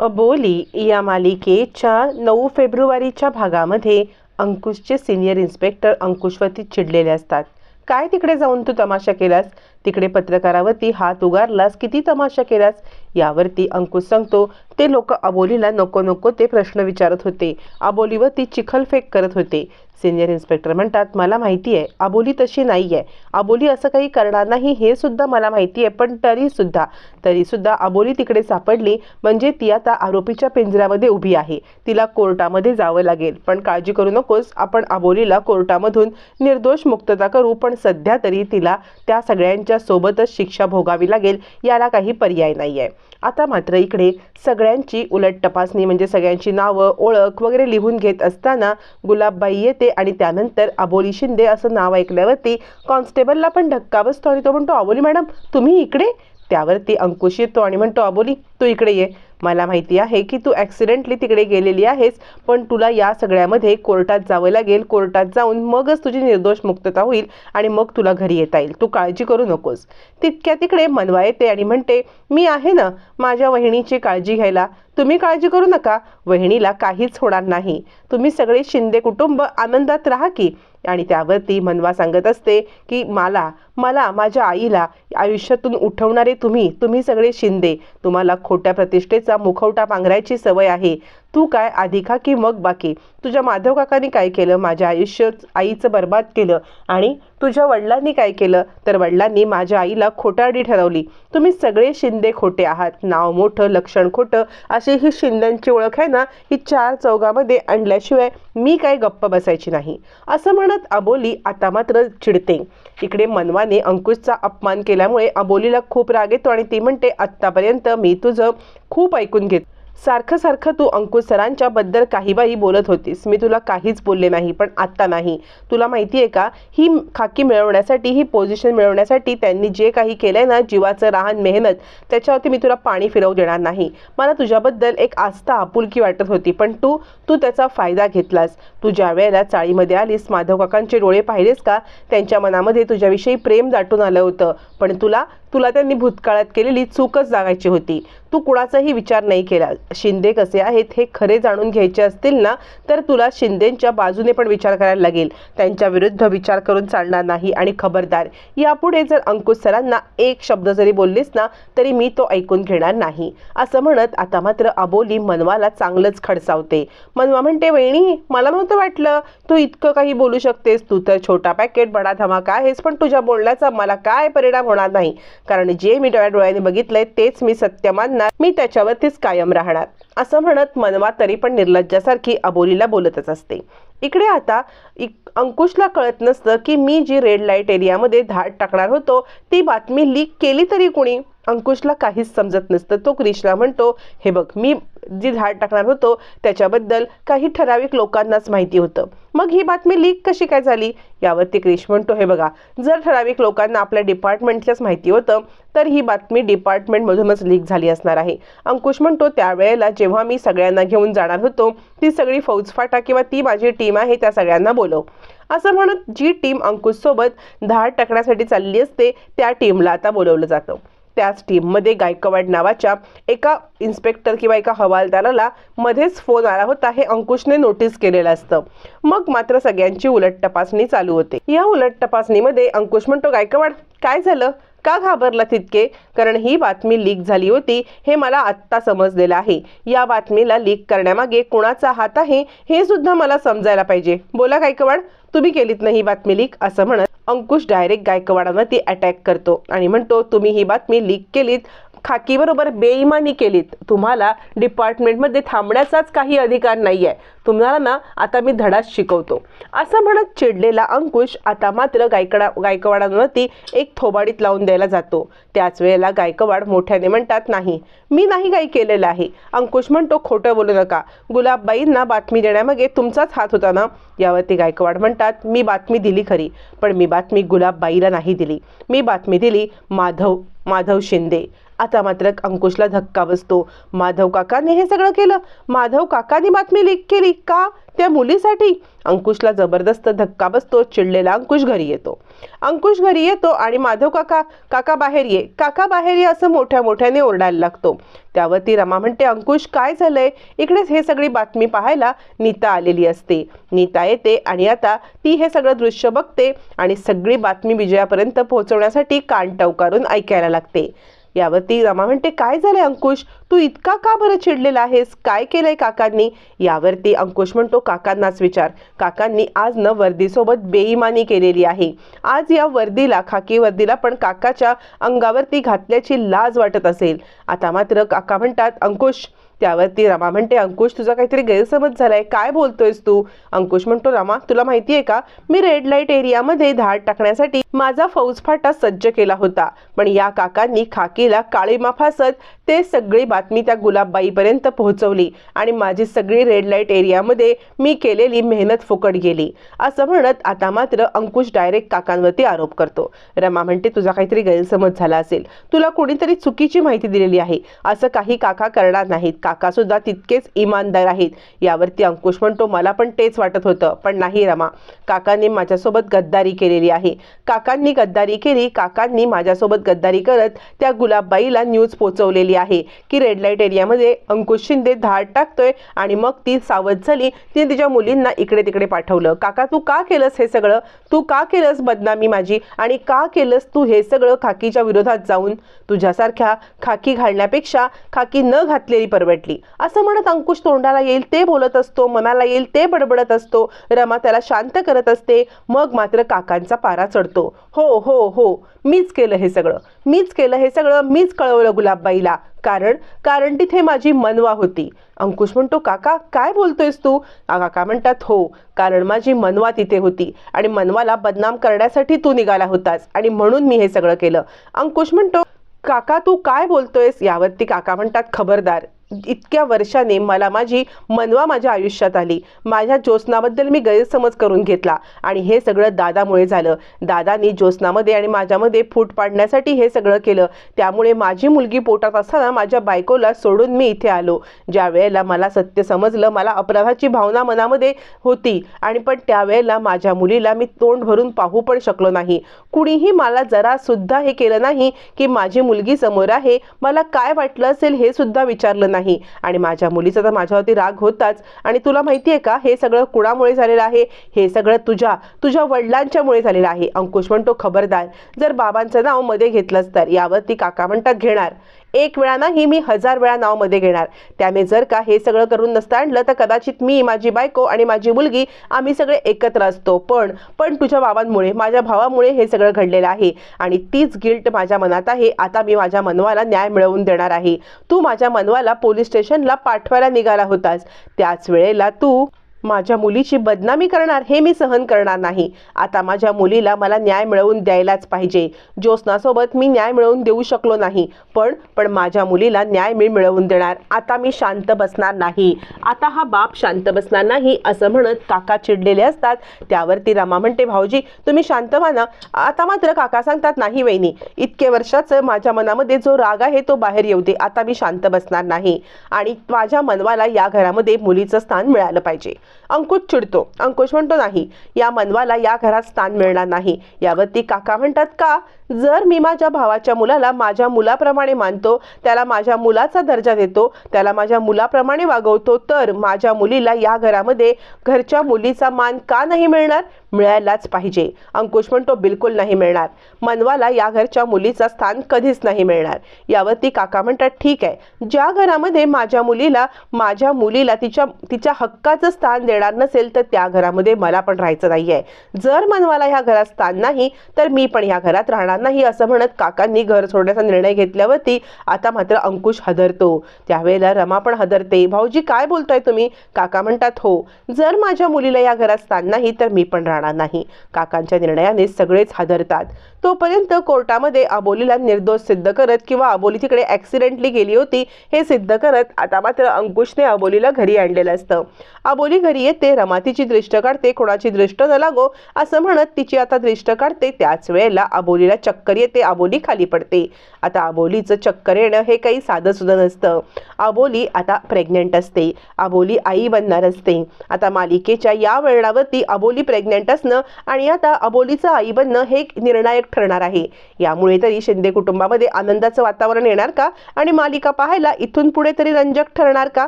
अबोली या मालिकेच्या नऊ फेब्रुवारीच्या भागामध्ये अंकुशचे सिनियर इन्स्पेक्टर अंकुशवरती चिडलेले असतात. काय तिकडे जाऊन तू तमाशा केलास? तिकडे पत्रकारावरती हात उगारलास किती तमाशा केलास? यावरती अंकुश सांगतो ते लोक अबोलीला नको नको ते प्रश्न विचारत होते. अबोलीवरती चिखलफेक करत होते. सिनियर इन्स्पेक्टर म्हणतात मला माहिती आहे अबोली तशी नाही आहे अबोली असं काही करणार नाही हे सुद्धा मला माहिती आहे पण तरीसुद्धा तरीसुद्धा अबोली तिकडे सापडली म्हणजे ती आता आरोपीच्या पिंजऱ्यामध्ये उभी आहे. तिला कोर्टामध्ये जावं लागेल. पण काळजी करू नकोस आपण अबोलीला कोर्टामधून निर्दोष मुक्तता करू पण सध्या तरी तिला त्या सगळ्यांच्या सोबतच शिक्षा भोगावी लागेल याला काही पर्याय नाही आहे आता मात्र इकडे सगळ्यांची उलट तपासणी म्हणजे सगळ्यांची नावं ओळख वगैरे लिहून घेत असताना गुलाबबाई येते आणि त्यानंतर अबोली शिंदे असं नाव ऐकल्यावरती कॉन्स्टेबलला पण धक्का बसतो आणि तो म्हणतो अबोली मॅडम तुम्ही इकडे? त्यावरती अंकुश येतो आणि म्हणतो अबोली तू इकडे ये. मला माहिती आहे की तू ॲक्सिडेंटली तिकडे गेलेली आहेस पण तुला या सगळ्यामध्ये कोर्टात जावं लागेल. कोर्टात जाऊन मगच तुझी निर्दोष मुक्तता होईल आणि मग तुला घरी येता येईल. तू काळजी करू नकोस. तितक्या तिकडे मनवा येते आणि म्हणते मी आहे ना माझ्या वहिनीची काळजी घ्यायला. तुम्ही काळजी करू नका. वहिनीला काहीच होणार नाही. तुम्ही सगळे शिंदे कुटुंब आनंदात राहा की आणि त्यावरती मनवा सांगत असते की मला मला माझ्या आईला आयुष्यातून उठवणारे तुम्ही तुम्ही सगळे शिंदे. तुम्हाला खोट्या प्रतिष्ठेचा मुखवटा पांघरायची सवय आहे. तू काय आधी खा की मग बाकी? तुझ्या माधव काकांनी काय केलं? माझ्या आयुष्य आईचं बर्बाद केलं आणि तुझ्या वडिलांनी काय केलं? तर वडिलांनी माझ्या आईला खोटारडी ठरवली. तुम्ही सगळे शिंदे खोटे आहात. नाव मोठं लक्षण खोटं अशी ही शिंद्यांची ओळख आहे ना ही चार चौघामध्ये आणल्याशिवाय मी काय गप्प बसायची नाही. असं म्हणत अबोली आता मात्र चिडते. इकडे मनवाने अंकुशचा अपमान केल्यामुळे अबोलीला खूप राग येतो आणि ती म्हणते आत्तापर्यंत मी तुझं खूप ऐकून घेत सारखं सारखं तू अंकुश सरांच्या बद्दल काही बाई बोलत होतीस. मी तुला काहीच बोलले नाही पण आत्ता नाही. तुला माहिती आहे का? ही खाकी मिळवण्यासाठी ही पोझिशन मिळवण्यासाठी त्यांनी जे काही केलंय ना जीवाचं राहण मेहनत त्याच्यावरती मी तुला पाणी फिरवू देणार नाही. मला तुझ्याबद्दल एक आस्था आपुलकी वाटत होती पण तू तू त्याचा फायदा घेतलास. तू ज्या वेळेला चाळीमध्ये आलीस माधव काकांचे डोळे पाहिलेस का? त्यांच्या मनामध्ये तुझ्याविषयी प्रेम दाटून आलं होतं. पण तुला तुला त्यांनी भूतकाळात केलेली चूकच जागायची होती. तू कुणाचाही विचार नाही केला. शिंदे कसे आहेत हे खरे जाणून घ्यायचे असतील ना तर तुला शिंदेंच्या बाजूने पण विचार करायला लागेल. त्यांच्या विरुद्ध विचार करून चालणार नाही आणि खबरदार. यापुढे जर अंकुश सरांना एक शब्द जरी बोललीस ना तरी मी तो ऐकून घेणार नाही. असं म्हणत आता मात्र अबोली मनवाला चांगलंच खडसावते. मनवा म्हणते वहिणी मला नव्हतं वाटलं. तू इतकं काही बोलू शकतेस. तू तर छोटा पॅकेट बडा धमाका आहेस पण तुझ्या बोलण्याचा मला काय परिणाम होणार नाही? कारण जे मी डोळ्या डोळ्याने बघितलंय तेच मी सत्य मानणार. मी त्याच्यावरतीच कायम राहणार. असं म्हणत मनवा तरी पण निर्लज्जासारखी अबोलीला बोलतच असते. इकडे आता इक अंकुशला कळत नसतं की मी जी रेड लाइट एरियामध्ये धाड टाकणार होतो ती बातमी लीक केली तरी कुणी? अंकुशला काहीच समजत नसतं. तो क्रिशला म्हणतो हे बघ मी जी झाड टाकणार होतो त्याच्याबद्दल काही ठराविक लोकांनाच माहिती होतं. मग ही बातमी लीक कशी काय झाली? यावरती क्रिश म्हणतो हे बघा जर ठराविक लोकांना आपल्या डिपार्टमेंटच्याच माहिती होतं तर ही बातमी डिपार्टमेंटमधूनच लीक झाली असणार आहे. अंकुश म्हणतो त्यावेळेला जेव्हा मी सगळ्यांना घेऊन जाणार होतो ती सगळी फौजफाटा किंवा ती माझी टीम आहे त्या सगळ्यांना बोलव. असं म्हणत जी टीम अंकुशसोबत धाड टाकण्यासाठी चालली असते त्या टीमला आता बोलवलं जातं. त्याच टीममध्ये गायकवाड नावाच्या एका इन्स्पेक्टर किंवा एका हवालदाराला मध्येच फोन आला होता हे अंकुशने नोटीस केलेलं असतं. मग मात्र सगळ्यांची उलट तपासणी चालू होते. या उलट तपासणीमध्ये अंकुश म्हणतो गायकवाड काय झालं? का घाबरला तितके कारण ही बातमी लीक झाली होती हे मला आत्ता समजलेलं आहे. या बातमीला लीक करण्यामागे कुणाचा हात आहे हे सुद्धा मला समजायला पाहिजे. बोला गायकवाड तुम्ही केलीत ना ही बातमी लीक असं म्हणत अंकुश डायरेक्ट गायकवाडांवरती अटॅक करतो. आणि म्हणतो तुम्ही ही बातमी लीक केलीत. खाकीबरोबर बेईमानी केलीत. तुम्हाला डिपार्टमेंटमध्ये थांबण्याचाच काही अधिकार नाही आहे तुम्हाला ना आता मी धडाच शिकवतो. असं म्हणत चिडलेला अंकुश आता मात्र गायकडा गायकवाडांवरती एक थोबाडीत लावून द्यायला जातो. त्याच वेळेला गायकवाड मोठ्याने म्हणतात नाही मी नाही काही केलेलं आहे. अंकुश म्हणतो खोटं बोलू नका. गुलाबबाईंना बातमी देण्यामागे तुमचाच हात होता ना? यावरती गायकवाड म्हणतात मी बातमी दिली खरी पण मी बातमी गुलाबबाईला नाही दिली. मी बातमी दिली माधव माधव शिंदे. आता मात्र अंकुशला धक्का बसतो. माधव काकाने हे सगळं केलं. माधव काकाने बातमी लीक केली. का? त्या मुलीसाठी. अंकुशला जबरदस्त धक्का बसतो. चिडलेला अंकुश घरी येतो. अंकुश घरी येतो आणि माधव काका काका बाहेर ये. काका बाहेर ये असं मोठ्या मोठ्याने ओरडायला लागतो. त्यावरती रमा म्हणते अंकुश काय झालंय? इकडेच हे सगळी बातमी पाहायला नीता आलेली असते. नीता येते आणि आता ती हे सगळं दृश्य बघते आणि सगळी बातमी विजयापर्यंत पोहोचवण्यासाठी कान टवकारून ऐकायला लागते. यावरती रमा म्हणते काय झालंय अंकुश? तू इतका का बरं चिडलेला आहेस? काय केलंय काकांनी? यावरती अंकुश म्हणतो काकांनाच विचार. काकांनी आज न वर्दीसोबत बेईमानी केलेली आहे. आज या वर्दीला खाकी वर्दीला पण काकाच्या अंगावरती घातल्याची लाज वाटत असेल. आता मात्र काका म्हणतात अंकुश त्यावरती रमा म्हणते अंकुश तुझा काहीतरी गैरसमज झालाय. काय बोलतोयस तू? अंकुश म्हणतो रमा तुला माहितीये का? मी रेड लाइट एरियामध्ये धाड टाकण्यासाठी माझा फौजफाटा सज्ज केला होता. पण या काकांनी खाकीला काळीमा फासत ते सगळी बातमी त्या गुलाबबाईपर्यंत पोहोचवली आणि माझी सगळी रेड लाइट एरियामध्ये मी केलेली मेहनत फुकट गेली. असं म्हणत आता मात्र अंकुश डायरेक्ट काकांवरती आरोप करतो. रमा म्हणते तुझा काहीतरी गैरसमज झाला असेल. तुला कोणीतरी चुकीची माहिती दिलेली आहे. असं काही काका करणार नाहीत. काका काकासुद्धा तितकेच इमानदार आहेत. यावरती अंकुश म्हणतो मला पण तेच वाटत होतं पण नाही रमा. काकांनी माझ्यासोबत गद्दारी केलेली आहे. काकांनी गद्दारी केली काकांनी माझ्यासोबत गद्दारी करत त्या गुलाबबाईला न्यूज पोचवलेली आहे की रेड लाइट एरियामध्ये अंकुश शिंदे धाड टाकतोय आणि मग ती सावध झाली. तिने तिच्या मुलींना इकडे तिकडे पाठवलं. काका तू का केलंस हे सगळं? तू का केलंस बदनामी माझी? आणि का केलंस तू हे सगळं खाकीच्या विरोधात जाऊन? तुझ्यासारख्या खाकी घालण्यापेक्षा खाकी न घातलेली परवड परवडली असं म्हणत अंकुश तोंडाला येईल ते बोलत असतो मनाला येईल ते बडबडत असतो. रमा त्याला शांत करत असते मग मात्र काकांचा पारा चढतो. हो हो हो मीच केलं हे सगळं. मीच केलं हे सगळं मीच कळवलं गुलाबबाईला. कारण कारण तिथे माझी मनवा होती. अंकुश म्हणतो काका काय बोलतोयस तू? काका म्हणतात हो कारण माझी मनवा तिथे होती आणि मनवाला बदनाम करण्यासाठी तू निघाला होतास आणि म्हणून मी हे सगळं केलं. अंकुश म्हणतो काका तू काय बोलतोयस? यावरती काका म्हणतात खबरदार. इतक्या वर्षाने मला माझी मनवा माझ्या आयुष्यात आली. माझ्या ज्योत्स्नाबद्दल मी गैरसमज करून घेतला आणि हे सगळं दादामुळे झालं. दादानी ज्योत्स्नामध्ये आणि माझ्यामध्ये फूट पाडण्यासाठी हे सगळं केलं. त्यामुळे माझी मुलगी पोटात असताना माझ्या बायकोला सोडून मी इथे आलो. ज्या वेळेला मला सत्य समजलं मला अपराधाची भावना मनामध्ये होती आणि पण त्यावेळेला माझ्या मुलीला मी तोंड भरून पाहू पण शकलो नाही. कुणीही मला जरा सुद्धा हे केलं नाही की माझी मुलगी समोर आहे मला काय वाटलं असेल हे सुद्धा विचारलं नाही. आणि माझ्या मुलीचा तर माझ्यावरती राग होताच. आणि तुला माहिती आहे का हे सगळं कुणामुळे झालेलं आहे? हे सगळं तुझ्या तुझ्या वडिलांच्यामुळे झालेलं आहे. अंकुश म्हणतो खबरदार जर बाबांचं नावमध्ये घेतलंच तर यावरती काका म्हणतात घेणार. एक वेळा नाही मी हजार वेळा नावमध्ये घेणार. त्याने जर का हे सगळं करून नसतं आणलं तर कदाचित मी माझी बायको आणि माझी मुलगी आम्ही सगळे एकत्र असतो. पण पण तुझ्या बाबांमुळे माझ्या भावामुळे हे सगळं घडलेलं आहे. आणि तीच गिल्ट माझ्या मनात आहे. आता मी माझ्या मनवाला न्याय मिळवून देणार आहे. तू माझ्या मनवाला पोलीस स्टेशनला पाठवायला निघाला होतास. त्याच वेळेला तू माझ्या मुलीची बदनामी करणार हे मी सहन करणार नाही. आता माझ्या मुलीला मला न्याय मिळवून द्यायलाच पाहिजे. ज्योत्नासोबत मी न्याय मिळवून देऊ शकलो नाही. पण पण माझ्या मुलीला न्याय मी मिळवून देणार. आता मी शांत बसणार नाही. आता हा बाप शांत बसणार नाही असं म्हणत काका चिडलेले असतात. त्यावरती रमा म्हणते भाऊजी तुम्ही शांत माना आता मात्र काका सांगतात नाही वहिनी. इतके वर्षाचं माझ्या मनामध्ये जो राग आहे तो बाहेर येऊ दे. आता मी शांत बसणार नाही. आणि माझ्या मनवाला या घरामध्ये मुलीचं स्थान मिळालं पाहिजे. अंकुश चिडतो. अंकुश म्हणतो नाही या मनवाला या घरात स्थान मिळणार नाही. यावरती काका म्हणतात का? जर मी माझ्या भावाच्या मुलाला माझ्या मुलाप्रमाणे मानतो त्याला माझ्या मुलाचा दर्जा देतो त्याला माझ्या मुलाप्रमाणे वागवतो तर माझ्या मुलीला या घरामध्ये घरच्या मुलीचा मान का नाही मिळणार? मिळायलाच पाहिजे. अंकुश म्हणतो बिलकुल नाही मिळणार. मनवाला या घरच्या मुलीचा स्थान कधीच नाही मिळणार. यावरती काका म्हणतात ठीक आहे. ज्या घरामध्ये माझ्या मुलीला माझ्या मुलीला तिच्या तिच्या हक्काचं स्थान देणार नसेल तर त्या घरामध्ये मला पण राहायचं नाही आहे जर मनवाला ह्या घरात स्थान नाही तर मी पण ह्या घरात राहणार नाही असं म्हणत काकांनी घर सोडण्याचा निर्णय घेतल्यावरती आता मात्र अंकुश हदरतो. त्यावेळेला रमा पण हदरते. भाऊजी काय बोलताय तुम्ही? काका म्हणतात हो जर माझ्या मुलीला या घरात स्थान नाही तर मी पण राहणार नाही. काकांच्या निर्णयाने सगळेच हादरतात. तोपर्यंत कोर्टामध्ये अबोलीला निर्दोष सिद्ध करत किंवा अबोली तिकडे ॲक्सिडेंटली गेली होती हे सिद्ध करत आता मात्र अंकुशने अबोलीला घरी आणलेलं असतं. अबोली घरी येते रमा तिची दृष्ट काढते कोणाची दृष्ट न लागो असं म्हणत तिची आता दृष्ट काढते. त्याच वेळेला अबोलीला चक्कर येते आबोली खाली पडते. आता आबोलीचं चक्कर येणं हे काही साधं सुद्धा नसतं. आबोली आता प्रेग्नेंट असते. आबोली आई बनणार असते. आता मालिकेच्या या वळणावरती अबोली प्रेग्नेंट असणं आणि आता अबोलीचं आई बनणं हे एक निर्णायक ठरणार आहे. यामुळे तरी शिंदे कुटुंबामध्ये आनंदाचं वातावरण येणार का? आणि मालिका पाहायला इथून पुढे तरी रंजक ठरणार का?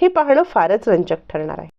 हे पाहणं फारच रंजक ठरणार आहे.